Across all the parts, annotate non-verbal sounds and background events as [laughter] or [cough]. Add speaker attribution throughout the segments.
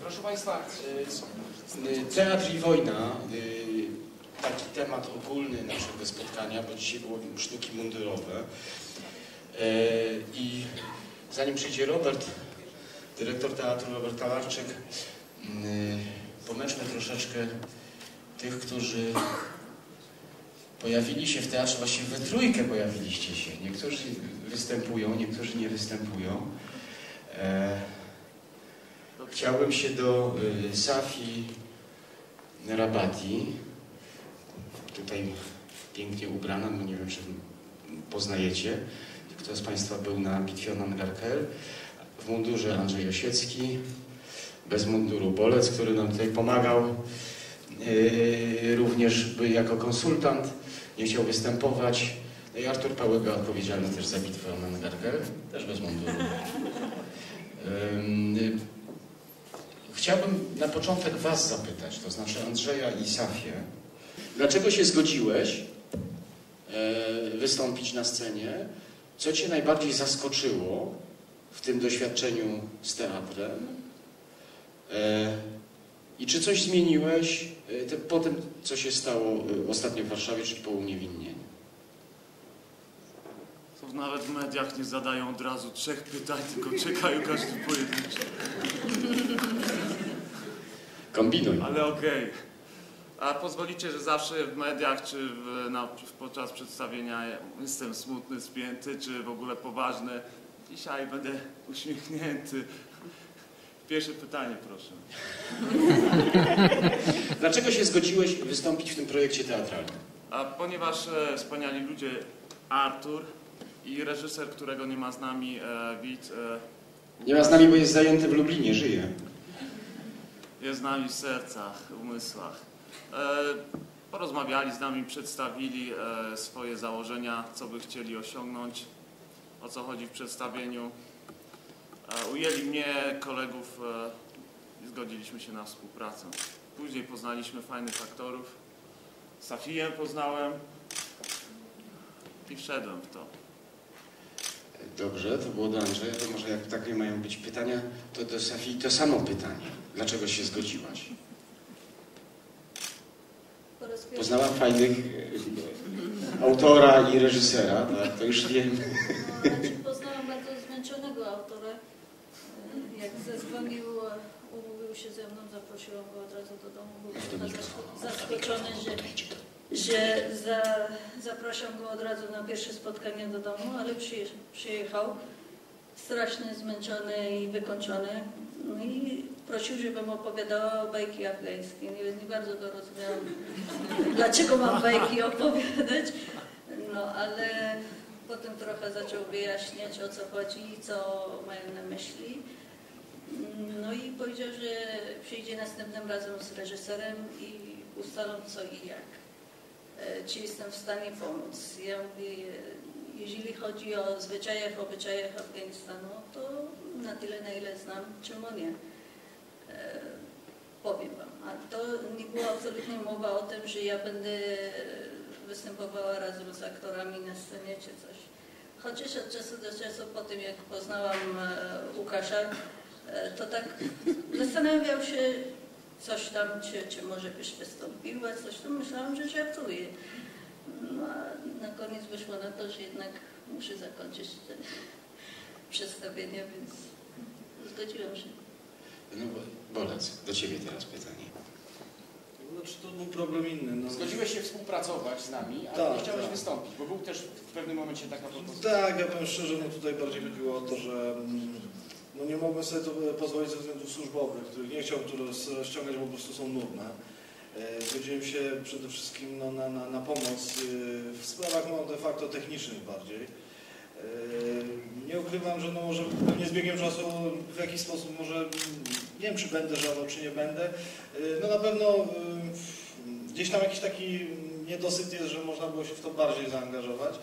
Speaker 1: Proszę Państwa, y, y, teatr i wojna, y, taki temat ogólny naszego spotkania, bo dzisiaj było sztuki mundurowe. I zanim przyjdzie Robert, dyrektor teatru Robert Talarczyk, pomęczmy troszeczkę tych, którzy pojawili się w teatrze, właściwie we trójkę pojawiliście się. Niektórzy występują, niektórzy nie występują. Chciałbym się do y, Safi Rabati, tutaj pięknie ubrana, no nie wiem, czy poznajecie. Kto z Państwa był na bitwie o Nangarkel? W mundurze Andrzej Osiecki, bez munduru Bolec, który nam tutaj pomagał. Yy, również jako konsultant, nie chciał występować. No i Artur Pałego odpowiedzialny też za bitwę o Nangarkel, też bez munduru. [laughs] chciałbym na początek Was zapytać, to znaczy Andrzeja i Safię, dlaczego się zgodziłeś yy, wystąpić na scenie? Co Cię najbardziej zaskoczyło w tym doświadczeniu z teatrem? I czy coś zmieniłeś e, po tym, co się stało e, ostatnio w Warszawie, czyli po uniewinnieniu?
Speaker 2: Nawet w mediach nie zadają od razu trzech pytań, tylko czekają każdy pojedynczy.
Speaker 1: Kombinuj.
Speaker 2: Ale okej. Okay. A pozwolicie, że zawsze w mediach czy w, na, podczas przedstawienia jestem smutny, spięty, czy w ogóle poważny. Dzisiaj będę uśmiechnięty, Pierwsze pytanie, proszę. [laughs]
Speaker 1: Dlaczego się zgodziłeś wystąpić w tym projekcie teatralnym?
Speaker 2: A ponieważ e, wspaniali ludzie, Artur i reżyser, którego nie ma z nami, e, Wit.
Speaker 1: E, nie ma z nami, bo jest zajęty w Lublinie, żyje.
Speaker 2: Jest z nami w sercach, umysłach. E, porozmawiali z nami, przedstawili e, swoje założenia, co by chcieli osiągnąć, o co chodzi w przedstawieniu. Ujęli mnie, kolegów e, i zgodziliśmy się na współpracę. Później poznaliśmy fajnych aktorów. Safiję poznałem i wszedłem w to.
Speaker 1: Dobrze, to było do Andrzeja, to może jak takie mają być pytania, to do Safii to samo pytanie. Dlaczego się zgodziłaś? Poznałam fajnych e, autora i reżysera, tak, to już wiem.
Speaker 3: zadzwonił, umówił się ze mną, zaprosiłam go od razu do domu, był zaskoczony, że, że za, zapraszam go od razu na pierwsze spotkanie do domu, ale przyjechał strasznie zmęczony i wykończony. No i prosił, żebym opowiadała o bajki afgańskie. Nie, nie bardzo go rozumiałam, [laughs] dlaczego mam bajki opowiadać. No ale potem trochę zaczął wyjaśniać o co chodzi i co mają na myśli. No i powiedział, że przyjdzie następnym razem z reżyserem i ustalą co i jak. E, czy jestem w stanie pomóc? Ja mówię, jeżeli chodzi o zwyczajach, obyczajach Afganistanu, to na tyle, na ile znam, czemu nie. E, powiem Wam. A to nie była absolutnie mowa o tym, że ja będę występowała razem z aktorami na scenie czy coś. Chociaż od czasu do czasu, po tym jak poznałam e, Łukasza, E, to tak zastanawiał się coś tam, czy, czy może byś wystąpiła, coś tam. Myślałam, że żartuje. No a na koniec wyszło na to, że jednak muszę zakończyć te przedstawienie, więc zgodziłam się.
Speaker 1: No Bolec, do Ciebie teraz pytanie.
Speaker 4: Znaczy to był problem inny. No.
Speaker 1: Zgodziłeś się współpracować z nami, ale tak, nie chciałeś tak. wystąpić, bo był też w pewnym momencie taka propozycja.
Speaker 4: Tak, ja powiem szczerze, no tutaj bardziej chodziło o to, że mm, no nie mogłem sobie to pozwolić ze względów służbowych, których nie chciałbym tu rozciągać, bo po prostu są nudne. E, zgodziłem się przede wszystkim no, na, na, na, pomoc e, w sprawach no, de facto technicznych bardziej. E, nie ukrywam, że no może pewnie z biegiem czasu w jakiś sposób może, nie wiem czy będę żałował, czy nie będę, no na pewno gdzieś tam jakiś taki niedosyt jest, że można było się w to bardziej zaangażować.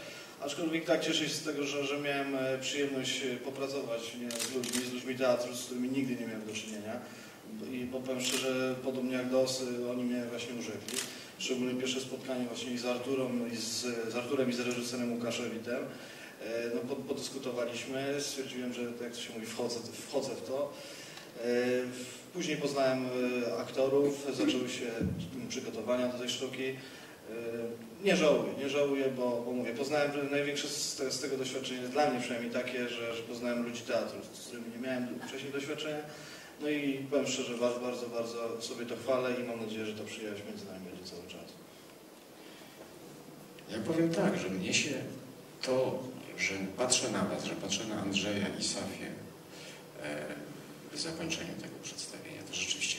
Speaker 4: Aczkolwiek tak cieszę się z tego, że, że miałem e, przyjemność e, popracować nie, z ludźmi, z ludźmi teatru, z którymi nigdy nie miałem do czynienia. I powiem szczerze, podobnie jak DOS, e, oni mnie właśnie urzekli. Szczególnie pierwsze spotkanie właśnie z, Arturą, i z, z Arturem i z reżyserem Łukaszewitem. No, podyskutowaliśmy, stwierdziłem, że jak to się mówi, wchodzę, wchodzę w to. Później poznałem aktorów, zaczęły się przygotowania do tej sztuki. E, Nie żałuję, nie żałuję, bo, bo mówię, poznałem największe z, te- z tego doświadczenia, dla mnie przynajmniej takie, że, że poznałem ludzi teatru, z którymi nie miałem wcześniej doświadczenia. No i powiem szczerze, bardzo, bardzo, bardzo sobie to chwalę i mam nadzieję, że ta przyjaźń między nami będzie cały czas.
Speaker 1: Ja powiem tak, że mnie się to, że patrzę na Was, że patrzę na Andrzeja i Safię e, w zakończeniu tego przedstawienia, to rzeczywiście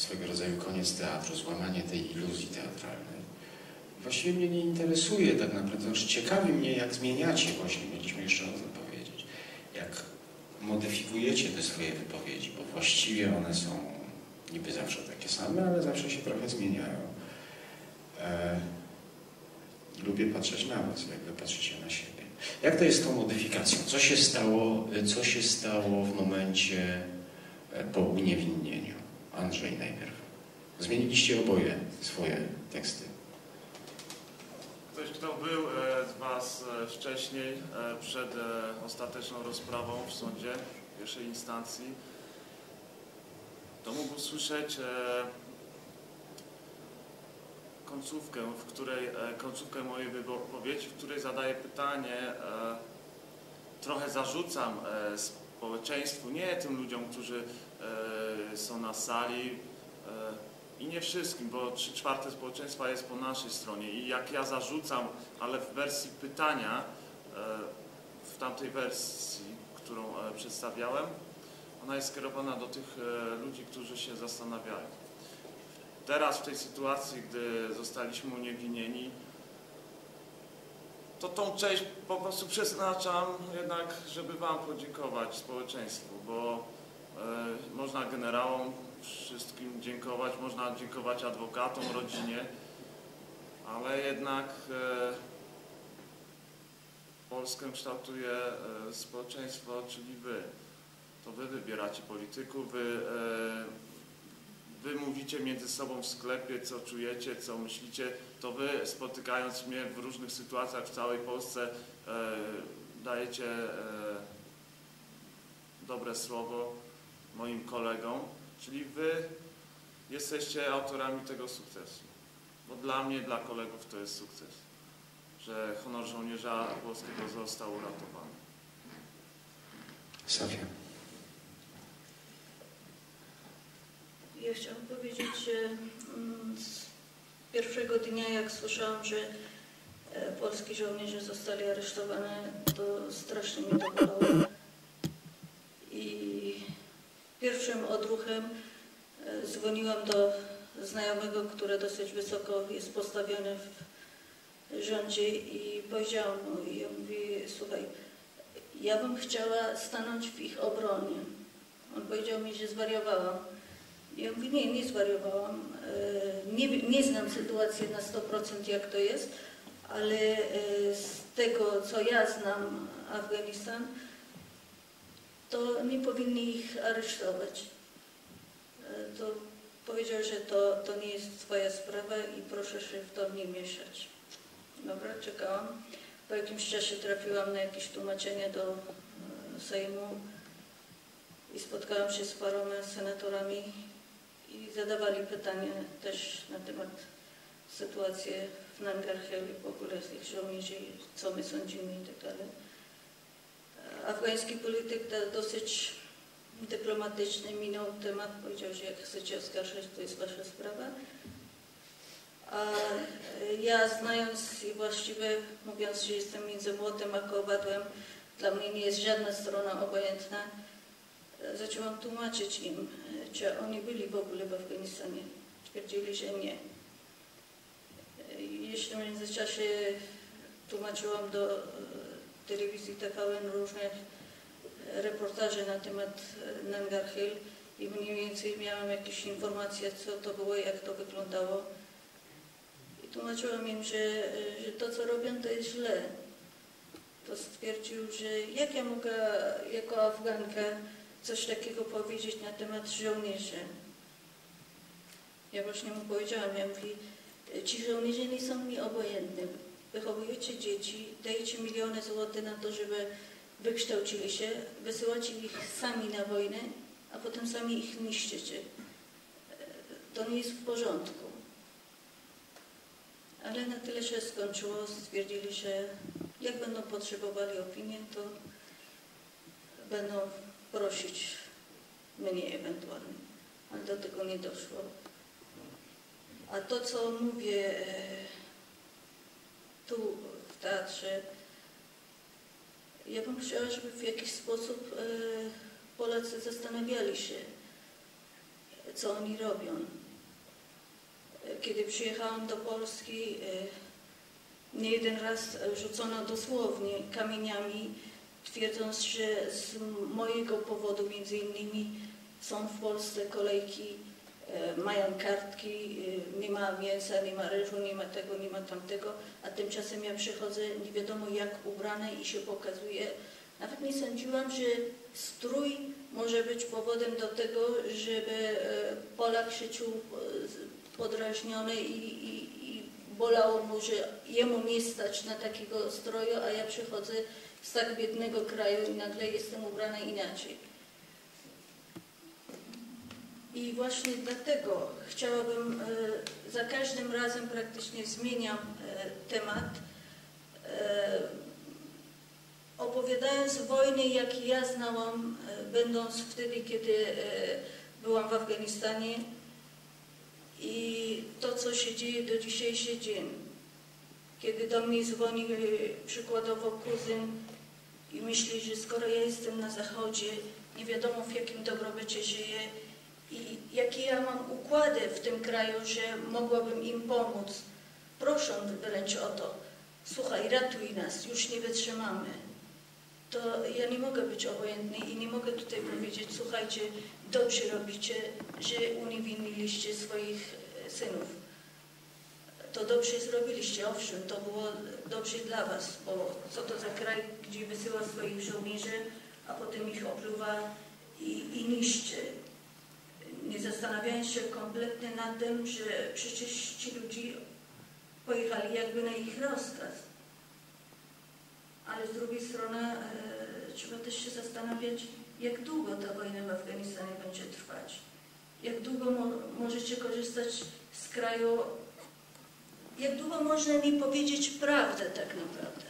Speaker 1: swego rodzaju koniec teatru, złamanie tej iluzji teatralnej. Właściwie mnie nie interesuje tak naprawdę, znaczy ciekawi mnie, jak zmieniacie, właśnie mieliśmy jeszcze o tym powiedzieć, jak modyfikujecie te swoje wypowiedzi, bo właściwie one są niby zawsze takie same, ale zawsze się trochę zmieniają. E, lubię patrzeć na Was, jak Wy patrzycie na siebie. Jak to jest z tą modyfikacją? Co się stało, co się stało w momencie e, po uniewinnieniu? Andrzej najpierw. Zmieniliście oboje swoje teksty.
Speaker 2: Ktoś, kto był e, z Was e, wcześniej, e, przed ostateczną rozprawą w sądzie pierwszej instancji, to mógł usłyszeć e, końcówkę, w której, końcówkę mojej wypowiedzi, w której zadaję pytanie, trochę zarzucam społeczeństwu, nie tym ludziom, którzy e, są na sali, e, i nie wszystkim, bo trzy czwarte społeczeństwa jest po naszej stronie. I jak ja zarzucam, ale w wersji pytania, e, w tamtej wersji, którą przedstawiałem, ona jest skierowana do tych ludzi, którzy się zastanawiają. Teraz w tej sytuacji, gdy zostaliśmy uniewinnieni, to tą część po prostu przeznaczam jednak, żeby Wam podziękować społeczeństwu, bo e, można generałom wszystkim dziękować, można dziękować adwokatom, rodzinie, ale jednak e, Polskę kształtuje e, społeczeństwo, czyli Wy. To Wy wybieracie polityków, Wy, wy mówicie między sobą w sklepie, co czujecie, co myślicie, to Wy spotykając mnie w różnych sytuacjach w całej Polsce e, dajecie e, dobre słowo moim kolegom, czyli Wy jesteście autorami tego sukcesu. Bo dla mnie, dla kolegów to jest sukces, że honor żołnierza polskiego został uratowany.
Speaker 1: Sofia.
Speaker 3: Ja chciałam powiedzieć, mm, z pierwszego dnia, jak słyszałam, że e, polski żołnierze zostali aresztowani, to strasznie mnie to. I pierwszym odruchem e, dzwoniłam do znajomego, który dosyć wysoko jest postawiony w rządzie i powiedziałam mu, i ja mówię, słuchaj, ja bym chciała stanąć w ich obronie. On powiedział mi, że zwariowałam. Ja mówię, nie, nie zwariowałam. E, Nie, nie znam sytuacji na 100% jak to jest, ale e, z tego, co ja znam Afganistan, to nie powinni ich aresztować. E, To powiedział, że to, to nie jest twoja sprawa i proszę się w to nie mieszać. Dobra, czekałam. Po jakimś czasie trafiłam na jakieś tłumaczenie do Sejmu i spotkałam się z paroma senatorami i zadawali pytania też na temat sytuacji w Nangarhel w ogóle z tych żołnierzy, co my sądzimy i tak. Afgański polityk dosyć dyplomatyczny minął temat, powiedział, że jak chcecie oskarżać, to jest wasza sprawa. A e, ja znając i właściwie mówiąc, że jestem między młotem a kowadłem, dla mnie nie jest żadna strona obojętna, e, zaczęłam tłumaczyć im, czy oni byli w ogóle w Afganistanie. Twierdzili, że nie. Jeszcze w międzyczasie tłumaczyłam do e, telewizji TVN różne e, reportaże na temat e, Nangar Hill i mniej więcej miałam jakieś informacje, co to było, jak to wyglądało. I tłumaczyłam im, że, że to, co robią, to jest źle. To stwierdził, że jak ja mogę jako Afganka coś takiego powiedzieć na temat żołnierzy. Ja właśnie mu powiedziałam, ja mówię, ci żołnierze nie są mi obojętni. Wychowujecie dzieci, dajecie miliony złotych na to, żeby wykształcili się, wysyłacie ich sami na wojnę a potem sami ich niszczycie. To nie jest w porządku. Ale na tyle się skończyło, stwierdzili, że jak będą potrzebowali opinii, to będą prosić mnie ewentualnie. Ale do tego nie doszło. A to, co mówię e, tu w teatrze, ja bym chciała, żeby w jakiś sposób e, Polacy zastanawiali się, co oni robią. Kiedy przyjechałam do Polski, e, nie jeden raz rzucono dosłownie kamieniami, twierdząc, że z mojego powodu między innymi są w Polsce kolejki, e, mają kartki, e, nie ma mięsa, nie ma ryżu, nie ma tego, nie ma tamtego, a tymczasem ja przychodzę nie wiadomo jak ubrana i się pokazuje. Nawet nie sądziłam, że strój może być powodem do tego, żeby e, Polak się czuł podrażniony i, i, i bolało mu, że jemu nie stać na takiego stroju, a ja przychodzę z tak biednego kraju i nagle jestem ubrana inaczej. I właśnie dlatego chciałabym, e, za każdym razem praktycznie zmieniam e, temat, e, opowiadając wojny, jak ja znałam, będąc wtedy, kiedy byłam w Afganistanie i to, co się dzieje do dzisiejszy dzień. Kiedy do mnie dzwoni przykładowo kuzyn i myśli, że skoro ja jestem na zachodzie, nie wiadomo w jakim dobrobycie żyję i jakie ja mam układy w tym kraju, że mogłabym im pomóc, prosząc wręcz o to, słuchaj, ratuj nas, już nie wytrzymamy. To ja nie mogę być obojętny i nie mogę tutaj powiedzieć, słuchajcie, dobrze robicie, że uniewiniliście swoich synów. To dobrze zrobiliście, owszem, to było dobrze dla was, bo co to za kraj, gdzie wysyła swoich żołnierzy, a potem ich opluwa i, i niszczy. Nie zastanawiając się kompletnie nad tym, że przecież ci ludzie pojechali jakby na ich rozkaz. Ale z drugiej strony e, trzeba też się zastanawiać, jak długo ta wojna w Afganistanie będzie trwać. Jak długo mo możecie korzystać z kraju, jak długo można mi powiedzieć prawdę tak naprawdę.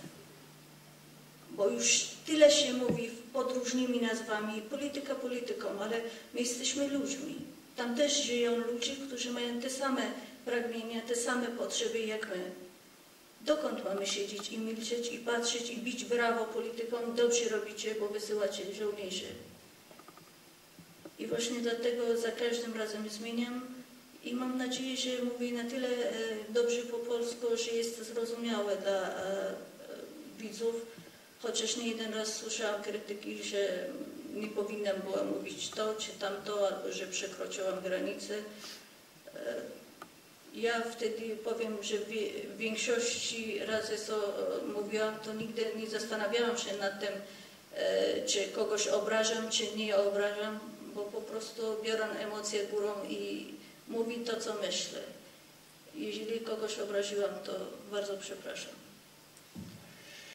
Speaker 3: Bo już tyle się mówi pod różnymi nazwami, polityka polityką, ale my jesteśmy ludźmi. Tam też żyją ludzie, którzy mają te same pragnienia, te same potrzeby jak my. Dokąd mamy siedzieć i milczeć i patrzeć i bić brawo politykom? Dobrze robicie, bo wysyłacie żołnierzy. I właśnie dlatego za każdym razem zmieniam i mam nadzieję, że mówię na tyle e, dobrze po polsku, że jest to zrozumiałe dla e, e, widzów, chociaż nie jeden raz słyszałam krytyki, że nie powinnam była mówić to czy tamto, albo że przekroczyłam granicę. Ja wtedy powiem, że w większości razy co mówiłam, to nigdy nie zastanawiałam się nad tym, czy kogoś obrażam, czy nie obrażam, bo po prostu biorę emocje górą i mówię to, co myślę. Jeżeli kogoś obraziłam, to bardzo przepraszam.